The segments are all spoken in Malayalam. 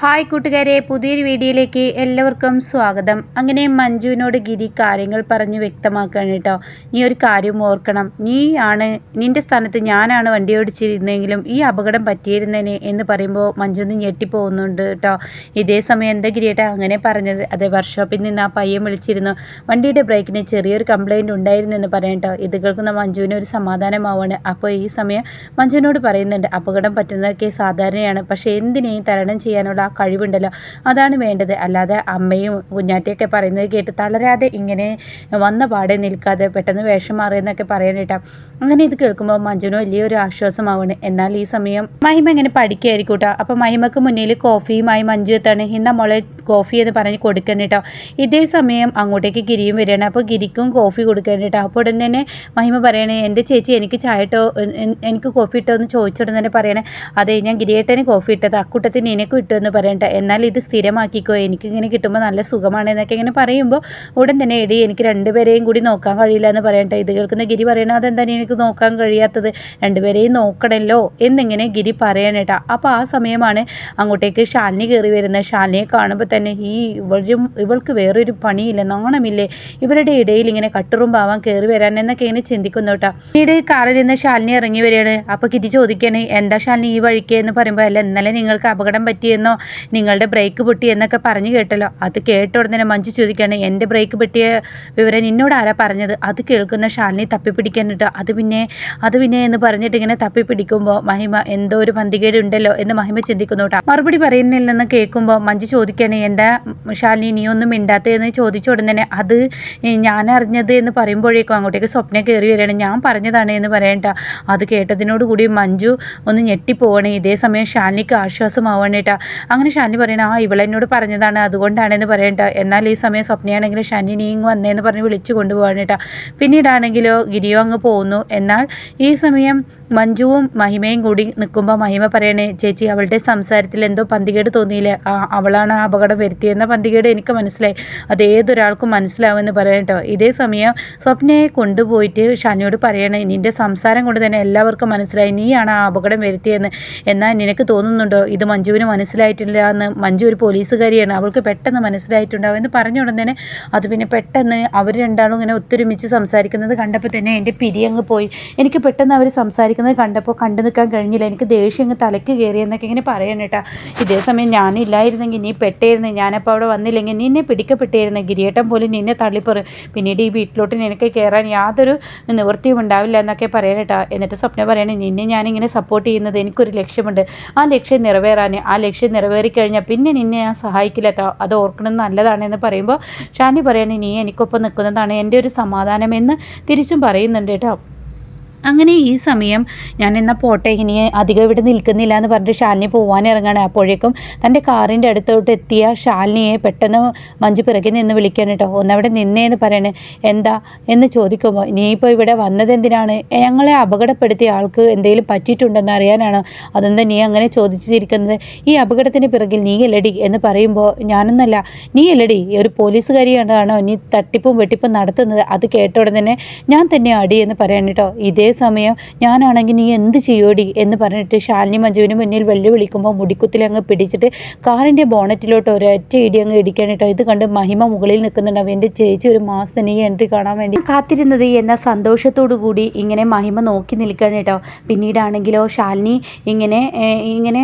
ഹായ് കൂട്ടുകാരെ പുതിയൊരു വീഡിയോയിലേക്ക് എല്ലാവർക്കും സ്വാഗതം. അങ്ങനെ മഞ്ജുവിനോട് ഗിരി കാര്യങ്ങൾ പറഞ്ഞ് വ്യക്തമാക്കുകയാണ് കേട്ടോ. നീ ഒരു കാര്യം ഓർക്കണം. നീ ആണ് നിന്റെ സ്ഥാനത്ത് ഞാനാണ് വണ്ടി ഓടിച്ചിരുന്നെങ്കിലും ഈ അപകടം പറ്റിയിരുന്നേനെ എന്ന് പറയുമ്പോൾ മഞ്ജു ഒന്ന് ഞെട്ടിപ്പോകുന്നുണ്ട് കേട്ടോ. ഇതേ സമയം എന്താ ഗിരിയേട്ടാ അങ്ങനെ പറഞ്ഞത്? അതെ വർക്ക്ഷോപ്പിൽ നിന്ന് ആ പയ്യൻ വിളിച്ചിരുന്നു. വണ്ടിയുടെ ബ്രേക്കിന് ചെറിയൊരു കംപ്ലൈന്റ് ഉണ്ടായിരുന്നു എന്ന് പറയാം കേട്ടോ. ഇത് കേൾക്കുന്ന മഞ്ജുവിന് ഒരു സമാധാനമാവാണ്. അപ്പോൾ ഈ സമയം മഞ്ജുവിനോട് പറയുന്നുണ്ട് അപകടം പറ്റുന്നതൊക്കെ സാധാരണയാണ്. പക്ഷേ എന്തിനേയും തരണം ചെയ്യാനുള്ള ആ കഴിവുണ്ടല്ലോ. അതാണ് വേണ്ടത്. അല്ലാതെ അമ്മയും കുഞ്ഞാറ്റയൊക്കെ പറയുന്നത് കേട്ട് തളരാതെ ഇങ്ങനെ വന്ന പാടെ നിൽക്കാതെ പെട്ടെന്ന് വേഷം മാറിയെന്നൊക്കെ പറയാനിട്ടാ അങ്ങനെ ഇത് കേൾക്കുമ്പോൾ മഞ്ജുന് വലിയൊരു ആശ്വാസമാവാണ് എന്നാൽ ഈ സമയം മഹിമ ഇങ്ങനെ പഠിക്കുകയായിരിക്കും കേട്ടോ. അപ്പോൾ മഹിമക്ക് മുന്നിൽ കോഫിയുമായി മഞ്ജു എത്താണ്. ഇന്ന മോളെ കോഫി എന്ന് പറഞ്ഞ് കൊടുക്കണം കേട്ടോ. ഇതേ സമയം അങ്ങോട്ടേക്ക് ഗിരിയും വരികയാണ്. അപ്പോൾ ഗിരിക്കും കോഫി കൊടുക്കണം കേട്ടോ. അപ്പോൾ ഉടൻ തന്നെ മഹിമ പറയണേ എന്റെ ചേച്ചി എനിക്ക് ചായ ഇട്ടോ എനിക്ക് കോഫി ഇട്ടോ എന്ന് ചോദിച്ചിടൻ തന്നെ പറയണേ. അതെ ഞാൻ ഗിരിയേട്ടന് കോഫി ഇട്ടത്. അക്കൂട്ടത്തിന് നിനക്കും ഇട്ടു എന്ന് പറയണ്ട എന്നാൽ ഇത് സ്ഥിരമാക്കിക്കോ. എനിക്കിങ്ങനെ കിട്ടുമ്പോൾ നല്ല സുഖമാണ് എന്നൊക്കെ ഇങ്ങനെ പറയുമ്പോൾ ഉടൻ തന്നെ എടി എനിക്ക് രണ്ടുപേരെയും കൂടി നോക്കാൻ കഴിയില്ല എന്ന് പറയട്ടെ. ഇത് കേൾക്കുന്ന ഗിരി പറയണത് അതെന്താണ് എനിക്ക് നോക്കാൻ കഴിയാത്തത്? രണ്ടുപേരെയും നോക്കണമല്ലോ എന്നിങ്ങനെ ഗിരി പറയണേട്ടാ അപ്പോൾ ആ സമയമാണ് അങ്ങോട്ടേക്ക് ശാലിനി കയറി വരുന്നത്. ശാലിനിയെ കാണുമ്പോൾ തന്നെ ഈ ഇവളും ഇവൾക്ക് വേറൊരു പണിയില്ല നാണമില്ലേ? ഇവരുടെ ഇടയിൽ ഇങ്ങനെ കട്ടുറുമ്പാവാൻ കയറി വരാൻ എന്നൊക്കെ ഇങ്ങനെ ചിന്തിക്കുന്നു കേട്ടോ. പിന്നീട് കാറിൽ നിന്ന് ശാലിനി ഇറങ്ങി വരികയാണ്. അപ്പോൾ ഗിരി ചോദിക്കുകയാണ് എന്താ ശാലിനി ഈ വഴിക്ക്? എന്ന് പറയുമ്പോൾ അല്ല ഇന്നലെ നിങ്ങൾക്ക് അപകടം പറ്റിയെന്നോ? നിങ്ങളുടെ ബ്രേക്ക് പൊട്ടി എന്നൊക്കെ പറഞ്ഞു കേട്ടല്ലോ. അത് കേട്ട ഉടനെ മഞ്ജു ചോദിക്കുകയാണ് എന്റെ ബ്രേക്ക് പൊട്ടിയ വിവരം നിന്നോട് ആരാ പറഞ്ഞത്? അത് കേൾക്കുന്ന ശാലിനി തപ്പിപ്പിടിക്കാനിട്ട് അത് പിന്നെ അത് പിന്നെ എന്ന് പറഞ്ഞിട്ട് ഇങ്ങനെ തപ്പിപ്പിടിക്കുമ്പോൾ മഹിമ എന്തോ ഒരു പന്തികേട് ഉണ്ടല്ലോ എന്ന് മഹിമ ചിന്തിക്കുന്നു കേട്ടോ മറുപടി പറയുന്നില്ലെന്ന് കേൾക്കുമ്പോൾ മഞ്ജു ചോദിക്കുകയാണ് എന്താ ശാലിനി നീ ഒന്നും മിണ്ടാത്തതെന്ന്? ചോദിച്ച ഉടനെ അത് ഞാൻ അറിഞ്ഞത് എന്ന് പറയുമ്പോഴേക്കും അങ്ങോട്ടേക്ക് സ്വപ്നം കയറി വരികയാണ് ഞാൻ പറഞ്ഞതാണ് എന്ന് പറയണ്ട. അത് കേട്ടതിനോടുകൂടി മഞ്ജു ഒന്ന് ഞെട്ടിപ്പോവണേ. ഇതേ സമയം ഷാലിനിക്ക് ആശ്വാസമാവണേട്ടാ അങ്ങനെ ഷാനി പറയണ ആ ഇവളെന്നോട് പറഞ്ഞതാണ് അതുകൊണ്ടാണെന്ന് പറയണ്ട. എന്നാൽ ഈ സമയം സ്വപ്നയാണെങ്കിൽ ഷാനി നീ ഇങ്ങ് വന്നേന്ന് പറഞ്ഞ് വിളിച്ചു കൊണ്ടുപോകാൻ കേട്ടോ പിന്നീടാണെങ്കിലോ ഗിരിയോ അങ്ങ് പോകുന്നു എന്നാൽ ഈ സമയം മഞ്ജുവും മഹിമയും കൂടി നിൽക്കുമ്പോൾ മഹിമ പറയണേ ചേച്ചി അവളുടെ സംസാരത്തിൽ എന്തോ പന്തികേട് തോന്നിയില്ലേ? അവളാണ് ആ അപകടം വരുത്തിയെന്ന പന്തികേട് എനിക്ക് മനസ്സിലായി. അത് ഏതൊരാൾക്കും മനസ്സിലാവുമെന്ന് പറയട്ടോ ഇതേ സമയം സ്വപ്നയെ കൊണ്ടുപോയിട്ട് ഷാനിയോട് പറയണേ നിന്റെ സംസാരം കൊണ്ട് തന്നെ എല്ലാവർക്കും മനസ്സിലായി. നീയാണ് ആ അപകടം വരുത്തിയെന്ന് എന്നാൽ നിനക്ക് തോന്നുന്നുണ്ടോ? ഇത് മഞ്ജുവിന് മനസ്സിലായിട്ടില്ല എന്ന്. മഞ്ജു ഒരു പോലീസുകാരിയാണ്. അവൾക്ക് പെട്ടെന്ന് മനസ്സിലായിട്ടുണ്ടാവും എന്ന് പറഞ്ഞ ഉടൻ തന്നെ അത് പിന്നെ പെട്ടെന്ന് അവർ രണ്ടാളും ഇങ്ങനെ ഒത്തൊരുമിച്ച് സംസാരിക്കുന്നത് കണ്ടപ്പോൾ തന്നെ എന്റെ പിരിയങ്ങ് പോയി. എനിക്ക് പെട്ടെന്ന് അവർ സംസാരിക്കുന്നത് കണ്ടപ്പോൾ കണ്ടു നിൽക്കാൻ കഴിഞ്ഞില്ല. എനിക്ക് ദേഷ്യം അങ്ങ് തലയ്ക്ക് കയറി എന്നൊക്കെ ഇങ്ങനെ പറയണം കേട്ടോ. ഇതേ സമയം ഞാനില്ലായിരുന്നെങ്കിൽ നീ പെട്ടേരുന്നു. ഞാനപ്പോൾ അവിടെ വന്നില്ലെങ്കിൽ നിന്നെ പിടിക്കപ്പെട്ടിരുന്നു. ഗിരിയേട്ടൻ പോലും നിന്നെ തള്ളിപ്പറയും പിന്നീട് ഈ വീട്ടിലോട്ട് നിനക്ക് കയറാൻ യാതൊരു നിവൃത്തിയും ഉണ്ടാവില്ല എന്നൊക്കെ പറയാൻ കേട്ടോ. എന്നിട്ട് സ്വപ്നം പറയണേ നിന്നെ ഞാനിങ്ങനെ സപ്പോർട്ട് ചെയ്യുന്നത് എനിക്കൊരു ലക്ഷ്യമുണ്ട്. ആ ലക്ഷ്യം നിറവേറാൻ ആ ലക്ഷ്യം നിറവേറിക്കഴിഞ്ഞാൽ പിന്നെ നിന്നെ ഞാൻ സഹായിക്കില്ല കേട്ടോ. അത് ഓർക്കണം നല്ലതാണെന്ന് പറയുമ്പോൾ ഷാനി പറയണേ നീ എനിക്കൊപ്പം നിൽക്കുന്നതാണ് എന്റെ ഒരു സമാധാനം എന്ന് തിരിച്ചും പറയുന്നുണ്ട് കേട്ടോ. അങ്ങനെ ഈ സമയം ഞാൻ എന്നാൽ പോട്ടെ ഇനി അധികം ഇവിടെ നിൽക്കുന്നില്ല എന്ന് പറഞ്ഞിട്ട് പോകാൻ ഇറങ്ങാണ്. അപ്പോഴേക്കും തന്റെ കാറിന്റെ അടുത്തോട്ട് എത്തിയ ശാലിനിയെ പെട്ടെന്ന് മഞ്ജു പിറകിൽ നിന്ന് വിളിക്കാൻ കേട്ടോ. ഒന്നവിടെ നിന്നേന്ന് പറയണേ. എന്താ? എന്ന് ചോദിക്കുമ്പോൾ ഇനിയിപ്പോൾ ഇവിടെ വന്നത് എന്തിനാണ്? ഞങ്ങളെ അപകടപ്പെടുത്തിയ ആൾക്ക് എന്തെങ്കിലും പറ്റിയിട്ടുണ്ടെന്ന് അറിയാനാണ്? അതെന്താ നീ അങ്ങനെ ചോദിച്ചിരിക്കുന്നത്? ഈ അപകടത്തിന് പിറകിൽ നീ അല്ലടി എന്ന് പറയുമ്പോൾ ഞാനൊന്നല്ല നീ അല്ലടി. ഒരു പോലീസുകാരിയാണോ നീ തട്ടിപ്പും വെട്ടിപ്പും നടത്തുന്നത്? അത് കേട്ട ഉടനെ ഞാൻ തന്നെ അടി എന്ന് പറയാൻ കേട്ടോ. ഇതേ സമയം ഞാനാണെങ്കിൽ നീ എന്ത് ചെയ്യോടി എന്ന് പറഞ്ഞിട്ട് ശാലിനി മഞ്ജുവിന് മുന്നിൽ വെല്ലുവിളിക്കുമ്പോൾ മുടിക്കുത്തിൽ അങ്ങ് പിടിച്ചിട്ട് കാറിന്റെ ബോണറ്റിലോട്ട് ഒരൊറ്റ ഇടി അങ്ങ് ഇടിക്കാനിട്ടോ ഇത് കണ്ട് മഹിമ മുകളിൽ നിൽക്കുന്നുണ്ടാവും എന്റെ ചേച്ചി ഒരു മാസത്തിന് ഈ എൻട്രി കാണാൻ വേണ്ടി. കാത്തിരുന്നത് എന്ന സന്തോഷത്തോടു കൂടി ഇങ്ങനെ മഹിമ നോക്കി നിൽക്കാൻ കേട്ടോ. പിന്നീടാണെങ്കിലോ ശാലിനി ഇങ്ങനെ ഇങ്ങനെ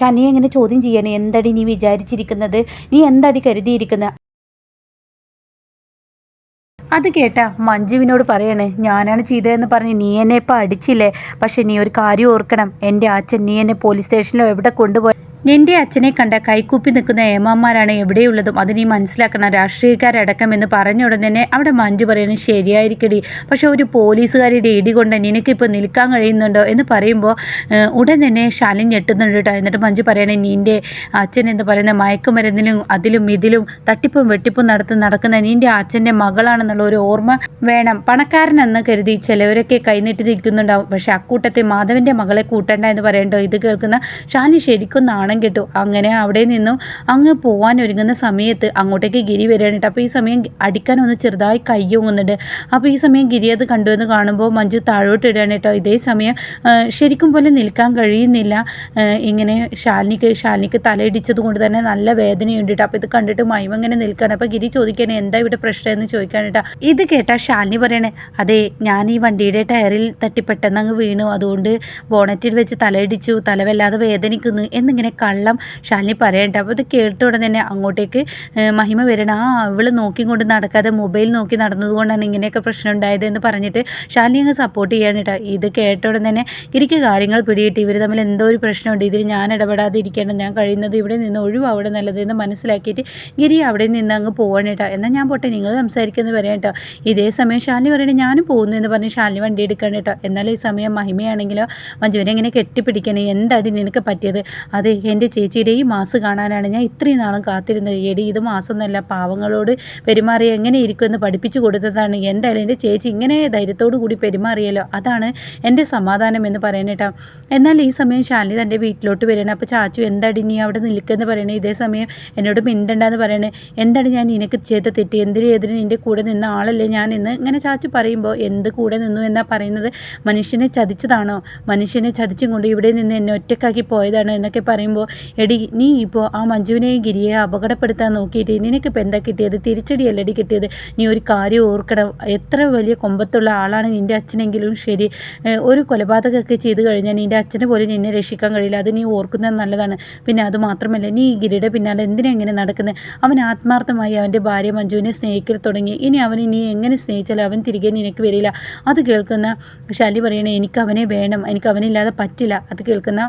ശാലിനിയെ ഇങ്ങനെ ചോദ്യം ചെയ്യണേ. എന്തടി നീ വിചാരിച്ചിരിക്കുന്നത്? നീ എന്തടി കരുതിയിരിക്കുന്നത്? അത് കേട്ട മഞ്ജുവിനോട് പറയണേ ഞാനാണ് ചെയ്തതെന്ന് പറഞ്ഞ് നീ എന്നെ ഇപ്പം അടിച്ചില്ലേ? പക്ഷെ നീ ഒരു കാര്യം ഓർക്കണം. എന്റെ അച്ഛൻ നീ എന്നെ പോലീസ് സ്റ്റേഷനിലോ എവിടെ കൊണ്ടുപോയി നിന്റെ അച്ഛനെ കണ്ട കൈക്കൂപ്പി നിൽക്കുന്ന ഏമാന്മാരാണ് എവിടെയുള്ളതും. അതിനീ മനസ്സിലാക്കണം രാഷ്ട്രീയക്കാരടക്കം എന്ന് പറഞ്ഞ ഉടൻ തന്നെ അവിടെ മഞ്ജു പറയുന്നത് ശരിയായിരിക്കടി. പക്ഷെ ഒരു പോലീസുകാരുടെ ഇടി കൊണ്ട് നിനക്കിപ്പോൾ നിൽക്കാൻ കഴിയുന്നുണ്ടോ? എന്ന് പറയുമ്പോൾ ഉടൻ തന്നെ ശാലിൻ ഞെട്ടുന്നുണ്ട് കേട്ടോ. എന്നിട്ട് മഞ്ജു പറയണേ നിന്റെ അച്ഛൻ എന്ന് പറയുന്ന മയക്കുമരുന്നിലും അതിലും ഇതിലും തട്ടിപ്പും വെട്ടിപ്പും നടത്തി നടക്കുന്ന നിന്റെ അച്ഛന്റെ മകളാണെന്നുള്ള ഒരു ഓർമ്മ വേണം. പണക്കാരനെന്ന് കരുതി ചിലവരൊക്കെ കൈനീട്ടി നിൽക്കുന്നുണ്ടാവും പക്ഷേ അക്കൂട്ടത്തെ മാധവന്റെ മകളെ കൂട്ടണ്ട എന്ന് പറയണ്ടോ? ഇത് കേൾക്കുന്ന ഷാനി ശരിക്കും നാണം കിട്ടും. അങ്ങനെ അവിടെ നിന്നും അങ്ങ് പോവാൻ ഒരുങ്ങുന്ന സമയത്ത് അങ്ങോട്ടേക്ക് ഗിരി വരികയാണ് അപ്പോൾ ഈ സമയം അടിക്കാൻ ഒന്ന് ചെറുതായി കയ്യൊങ്ങുന്നുണ്ട് അപ്പോൾ ഈ സമയം ഗിരി അത് കണ്ടു എന്ന് കാണുമ്പോൾ മഞ്ജു താഴോട്ട് ഇടുകയാണ് കേട്ടോ. ഇതേ സമയം ശരിക്കും പോലെ നിൽക്കാൻ കഴിയുന്നില്ല. ഇങ്ങനെ ഷാലിനിക്ക് ശാലിനിക്ക് തലയിടിച്ചത് കൊണ്ട് തന്നെ നല്ല വേദനയുണ്ട് കേട്ടോ. അപ്പോൾ ഇത് കണ്ടിട്ട് മൈമ ഇങ്ങനെ നിൽക്കുകയാണ്. അപ്പോൾ ഗിരി ചോദിക്കണേ എന്താ ഇവിടെ പ്രശ്നം എന്ന് ചോദിക്കാൻ കേട്ടോ. ഇത് കേട്ടാ ശാലിനി പറയണേ അതെ ഞാൻ ഈ വണ്ടിയുടെ ടയറിൽ തട്ടി അങ്ങ് വീണു. അതുകൊണ്ട് ബോണറ്റിൽ വെച്ച് തലയിടിച്ചു തലവല്ലാതെ വേദനിക്കുന്നു എന്നിങ്ങനെ കള്ളം ഷാലിനി പറയണ്ട അപ്പോൾ ഇത് കേട്ട ഉടനെ തന്നെ അങ്ങോട്ടേക്ക് മഹിമ വരണം. ആ അവൾ നോക്കി കൊണ്ട് നടക്കാതെ മൊബൈൽ നോക്കി നടന്നതുകൊണ്ടാണ് ഇങ്ങനെയൊക്കെ പ്രശ്നം ഉണ്ടായത് എന്ന് പറഞ്ഞിട്ട് ഷാലിനി അങ്ങ് സപ്പോർട്ട് ചെയ്യാൻ കേട്ടോ ഇത് കേട്ട ഉടനെ തന്നെ എനിക്ക് കാര്യങ്ങൾ പിടിയിട്ട് ഇവർ തമ്മിൽ എന്തോ ഒരു പ്രശ്നമുണ്ട്. ഇതിൽ ഞാൻ ഇടപെടാതെ ഇരിക്കണം ഞാൻ കഴിയുന്നത് ഇവിടെ നിന്ന് ഒഴിവാവിടെ നല്ലതെന്ന് മനസ്സിലാക്കിയിട്ട് ഗിരി അവിടെ നിന്ന് അങ്ങ് പോവാണ് കേട്ടോ എന്നാൽ ഞാൻ പോട്ടെ നിങ്ങൾ സംസാരിക്കുന്നത് പറയാം കേട്ടോ ഇതേ സമയം ഷാലിനി പറയണേ ഞാനും പോകുന്നു എന്ന് പറഞ്ഞ് ഷാലിനി വണ്ടി എടുക്കണം കേട്ടോ എന്നാൽ ഈ സമയം മഹിമയാണെങ്കിലോ മഞ്ജുവിനെ ഇങ്ങനെ കെട്ടിപ്പിടിക്കണേ? എന്താടി നിനക്ക് പറ്റിയത്? അതെ എന്റെ ചേച്ചിയുടെ ഈ മാസ് കാണാനാണ് ഞാൻ ഇത്രയും നാളും കാത്തിരുന്നത്. എടി ഇത് മാസമൊന്നുമല്ല പാവങ്ങളോട് പെരുമാറി എങ്ങനെ ഇരിക്കുമെന്ന് പഠിപ്പിച്ചു കൊടുത്തതാണ്. എന്തായാലും എന്റെ ചേച്ചി ഇങ്ങനെ ധൈര്യത്തോടു കൂടി പെരുമാറിയല്ലോ. അതാണ് എന്റെ സമാധാനം എന്ന് പറയണേട്ടാ എന്നാൽ ഈ സമയം ശാലിനി തന്റെ വീട്ടിലോട്ട് വരികയാണ്. അപ്പോൾ ചാച്ചു എന്താടി നീ അവിടെ നിൽക്കുമെന്ന് പറയണേ? ഇതേ സമയം എന്നോട് മിണ്ടണ്ടെന്ന് പറയണേ. എന്താണ് ഞാൻ നിനക്ക് ചെയ്ത തെറ്റ്? എന്തിനും എതിരും നിന്റെ കൂടെ നിന്ന ആളല്ലേ ഞാൻ എന്ന് ഇങ്ങനെ ചാച്ചു പറയുമ്പോൾ എന്ത് കൂടെ നിന്നു എന്നാ പറയുന്നത്? മനുഷ്യനെ ചതിച്ചതാണോ? മനുഷ്യനെ ചതിച്ചും കൊണ്ട് ഇവിടെ നിന്ന് എന്നെ ഒറ്റക്കാക്കി പോയതാണോ എന്നൊക്കെ പറയുമ്പോൾ എടി നീ ഇപ്പോൾ ആ മഞ്ജുവിനെയും ഗിരിയെ അപകടപ്പെടുത്താൻ നോക്കിയിട്ട് നിനക്കിപ്പോൾ എന്താ കിട്ടിയത്? തിരിച്ചടിയല്ലടി കിട്ടിയത്? നീ ഒരു കാര്യം ഓർക്കണം. എത്ര വലിയ കൊമ്പത്തുള്ള ആളാണ് നിന്റെ അച്ഛനെങ്കിലും ശരി. ഒരു കൊലപാതകമൊക്കെ ചെയ്തു കഴിഞ്ഞാൽ നിന്റെ അച്ഛനെ പോലും നിന്നെ രക്ഷിക്കാൻ കഴിയില്ല. അത് നീ ഓർക്കുന്നത് നല്ലതാണ്. പിന്നെ അത് മാത്രമല്ല നീ ഈ ഗിരിയുടെ പിന്നാലെ എന്തിനാ ഇങ്ങനെ നടക്കുന്നത് അവൻ ആത്മാർത്ഥമായി അവന്റെ ഭാര്യ മഞ്ജുവിനെ സ്നേഹിക്കൽ തുടങ്ങി. ഇനി അവനെ നീ എങ്ങനെ സ്നേഹിച്ചാലും അവൻ തിരികെ നിനക്ക് വരില്ല. അത് കേൾക്കുന്ന ശാലി പറയണേ എനിക്ക് അവനെ വേണം. എനിക്ക് അവനില്ലാതെ പറ്റില്ല. അത് കേൾക്കുന്ന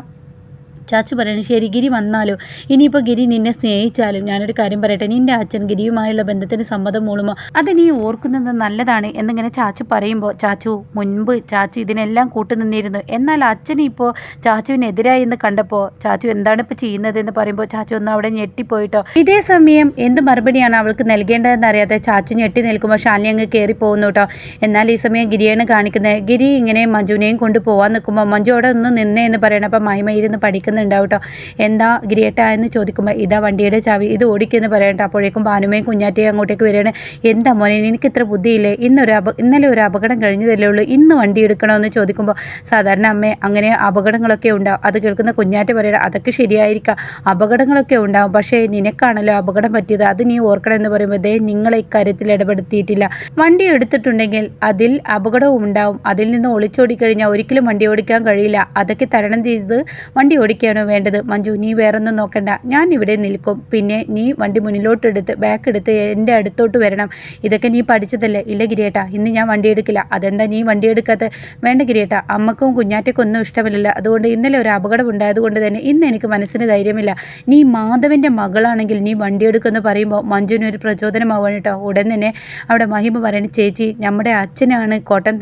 ചാച്ചു പറയണം ശരി ഗിരി വന്നാലോ? ഇനിയിപ്പോൾ ഗിരി നിന്നെ സ്നേഹിച്ചാലും ഞാനൊരു കാര്യം പറയട്ടെ? നിന്റെ അച്ഛൻ ഗിരിയുമായുള്ള ബന്ധത്തിന് സമ്മതം മൂളുമോ? അത് നീ ഓർക്കുന്നത് നല്ലതാണ് എന്നിങ്ങനെ ചാച്ചു പറയുമ്പോൾ ചാച്ചു മുൻപ് ചാച്ചു ഇതിനെല്ലാം കൂട്ടുനിന്നിരുന്നു. എന്നാൽ അച്ഛൻ ഇപ്പോൾ ചാച്ചുവിനെതിരായി എന്ന് കണ്ടപ്പോൾ ചാച്ചു എന്താണ് ഇപ്പോൾ ചെയ്യുന്നതെന്ന് പറയുമ്പോൾ ചാച്ചു ഒന്ന് അവിടെ ഞെട്ടിപ്പോയിട്ടോ? ഇതേ സമയം എന്ത് മറുപടിയാണ് അവൾക്ക് നൽകേണ്ടതെന്ന് അറിയാതെ ചാച്ചു ഞെട്ടി നിൽക്കുമ്പോൾ ഷാലിനി അങ്ങ് കയറി പോകുന്നു കേട്ടോ. എന്നാൽ ഈ സമയം ഗിരിയാണ് കാണിക്കുന്നത്. ഗിരി ഇങ്ങനെ മഞ്ജുവിനെയും കൊണ്ട് പോവാൻ നിൽക്കുമ്പോൾ മഞ്ജു അവിടെ ഒന്ന് നിന്നേ എന്ന് പറയണം അപ്പം മൈമയിരുന്ന് ഇരുന്ന് പഠിക്കുന്ന കേട്ടോ എന്താ ഗിരിയേട്ട എന്ന് ചോദിക്കുമ്പോൾ ഇതാ വണ്ടിയുടെ ചാവി ഇത് ഓടിക്കുന്നു പറയട്ടെ അപ്പോഴേക്കും ഭാനുമയും കുഞ്ഞാറ്റയും അങ്ങോട്ടേക്ക് വരികയാണ്. എന്താ മോനെ എനിക്ക് ഇത്ര ബുദ്ധിയില്ലേ? ഇന്നൊരു അപ ഇന്നലെ ഒരു അപകടം കഴിഞ്ഞതല്ലേ ഉള്ളൂ. ഇന്ന് വണ്ടി എടുക്കണമെന്ന് ചോദിക്കുമ്പോൾ സാധാരണ അമ്മ അങ്ങനെ അപകടങ്ങളൊക്കെ ഉണ്ടാവും അത് കേൾക്കുന്ന കുഞ്ഞാറ്റ പറയണം അതൊക്കെ ശരിയായിരിക്കാം. അപകടങ്ങളൊക്കെ ഉണ്ടാവും. പക്ഷേ നിനക്കാണല്ലോ അപകടം പറ്റിയത്. അത് നീ ഓർക്കണം എന്ന് പറയുമ്പോൾ ദേ നിങ്ങളെ ഇക്കാര്യത്തിൽ ഇടപെടുത്തിയിട്ടില്ല. വണ്ടി എടുത്തിട്ടുണ്ടെങ്കിൽ അതിൽ അപകടവും ഉണ്ടാവും. അതിൽ നിന്ന് ഒളിച്ചോടി കഴിഞ്ഞാൽ ഒരിക്കലും വണ്ടി ഓടിക്കാൻ കഴിയില്ല. അതൊക്കെ തരണം ചെയ്ത് വണ്ടി ഓടിക്കാൻ എന്തൊക്കെയാണോ വേണ്ടത്? മഞ്ജു നീ വേറൊന്നും നോക്കണ്ട. ഞാൻ ഇവിടെ നിൽക്കും. പിന്നെ നീ വണ്ടി മുന്നിലോട്ടെടുത്ത് ബാക്ക് എടുത്ത് എന്റെ അടുത്തോട്ട് വരണം. ഇതൊക്കെ നീ പഠിച്ചതല്ലേ? ഇല്ല ഗിരിയേട്ടാ ഇന്ന് ഞാൻ വണ്ടി എടുക്കില്ല. അതെന്താ നീ വണ്ടി എടുക്കാത്ത? വേണ്ട ഗിരിയേട്ടാ അമ്മക്കും കുഞ്ഞാറ്റയ്ക്കും ഒന്നും ഇഷ്ടമില്ലല്ലോ. അതുകൊണ്ട് ഇന്നലെ ഒരു അപകടം ഉണ്ടായതുകൊണ്ട് തന്നെ ഇന്ന് എനിക്ക് മനസ്സിന് ധൈര്യമില്ല. നീ മാധവന്റെ മകളാണെങ്കിൽ നീ വണ്ടി എടുക്കുമെന്ന് പറയുമ്പോൾ മഞ്ജുവിനൊരു പ്രചോദനമാവാണ് കേട്ടോ. ഉടൻ തന്നെ അവിടെ മഹിമ പറയണ ചേച്ചി നമ്മുടെ അച്ഛനാണ് കോട്ടൻ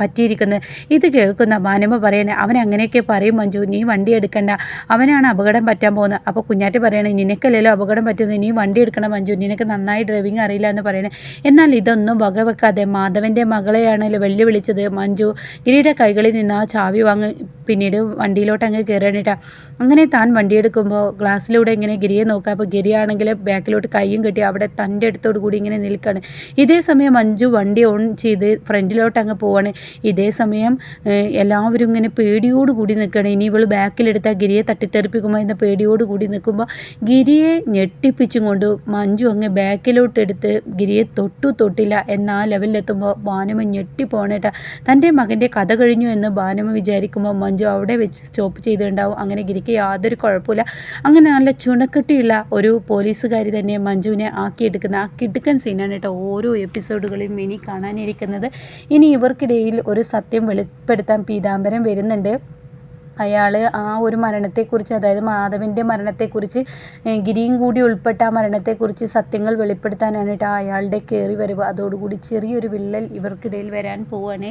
പറ്റിയിരിക്കുന്നത്. ഇത് കേൾക്കുന്ന മാനമ്മ പറയണേ അവൻ അങ്ങനെയൊക്കെ പറയും മഞ്ജു നീ വണ്ടി എടുക്കണ്ട. അവനാണ് അപകടം പറ്റാൻ പോകുന്നത്. അപ്പോൾ കുഞ്ഞാറ്റ് പറയണേ നിനക്കല്ലല്ലോ അപകടം പറ്റുന്നത് നീ വണ്ടി എടുക്കണം മഞ്ജു നിനക്ക് നന്നായി ഡ്രൈവിംഗ് അറിയില്ല എന്ന് പറയണേ എന്നാൽ ഇതൊന്നും വകവെക്കാതെ മാധവന്റെ മകളെയാണല്ലോ വെല്ലുവിളിച്ചത് മഞ്ജു. ഗിരിയുടെ കൈകളിൽ നിന്ന് ആ ചാവി വാങ്ങി പിന്നീട് വണ്ടിയിലോട്ട് അങ്ങ് കയറാനിട്ടാ അങ്ങനെ താൻ വണ്ടിയെടുക്കുമ്പോൾ ഗ്ലാസ്സിലൂടെ ഇങ്ങനെ ഗിരിയെ നോക്കുക. അപ്പോൾ ഗിരിയാണെങ്കിൽ ബാക്കിലോട്ട് കൈയും കെട്ടി അവിടെ തന്റെ അടുത്തോട് കൂടി ഇങ്ങനെ നിൽക്കുകയാണ് ഇതേ സമയം മഞ്ജു വണ്ടി ഓൺ ചെയ്ത് ഫ്രണ്ടിലോട്ട് അങ്ങ് പോവാണ്. ഇതേ സമയം എല്ലാവരും ഇങ്ങനെ പേടിയോടുകൂടി നിൽക്കണം ഇനി ഇവൾ ബാക്കിലെടുത്ത ഗിരിയെ തട്ടിത്തെറിപ്പിക്കുമ്പോൾ എന്ന പേടിയോടുകൂടി നിൽക്കുമ്പോൾ ഗിരിയെ ഞെട്ടിപ്പിച്ചും കൊണ്ട് മഞ്ജു അങ്ങ് ബാക്കിലോട്ടെടുത്ത് ഗിരിയെ തൊട്ടു തൊട്ടില്ല എന്ന ലെവലിലെത്തുമ്പോൾ ഭാനുമ ഞെട്ടിപ്പോണേട്ട. തന്റെ മകന്റെ കഥ കഴിഞ്ഞു എന്ന് ഭാനുമ വിചാരിക്കുമ്പോൾ മഞ്ജു അവിടെ വെച്ച് സ്റ്റോപ്പ് ചെയ്തിട്ടുണ്ടാവും. അങ്ങനെ ഗിരിക്ക് യാതൊരു കുഴപ്പമില്ല അങ്ങനെ നല്ല ചുണക്കെട്ടിയുള്ള ഒരു പോലീസുകാരി തന്നെ മഞ്ജുവിനെ ആക്കിയെടുക്കുന്ന ആ കിടുക്കൻ സീനാണ് കേട്ടോ ഓരോ എപ്പിസോഡുകളിലും ഇനി കാണാനിരിക്കുന്നത്. ഇനി ഇവർക്കിടയിൽ ഒരു സത്യം വെളിപ്പെടുത്താൻ പീതാംബരം വരുന്നുണ്ട്. അയാൾ ആ ഒരു മരണത്തെക്കുറിച്ച് അതായത് മാധവന്റെ മരണത്തെക്കുറിച്ച് ഗിരിയും കൂടി ഉൾപ്പെട്ട ആ മരണത്തെക്കുറിച്ച് സത്യങ്ങൾ വെളിപ്പെടുത്താനാണ് കേട്ടോ അയാളുടെ കയറി വരവ്. അതോടുകൂടി ചെറിയൊരു വിള്ളൽ ഇവർക്കിടയിൽ വരാൻ പോവുകയാണ്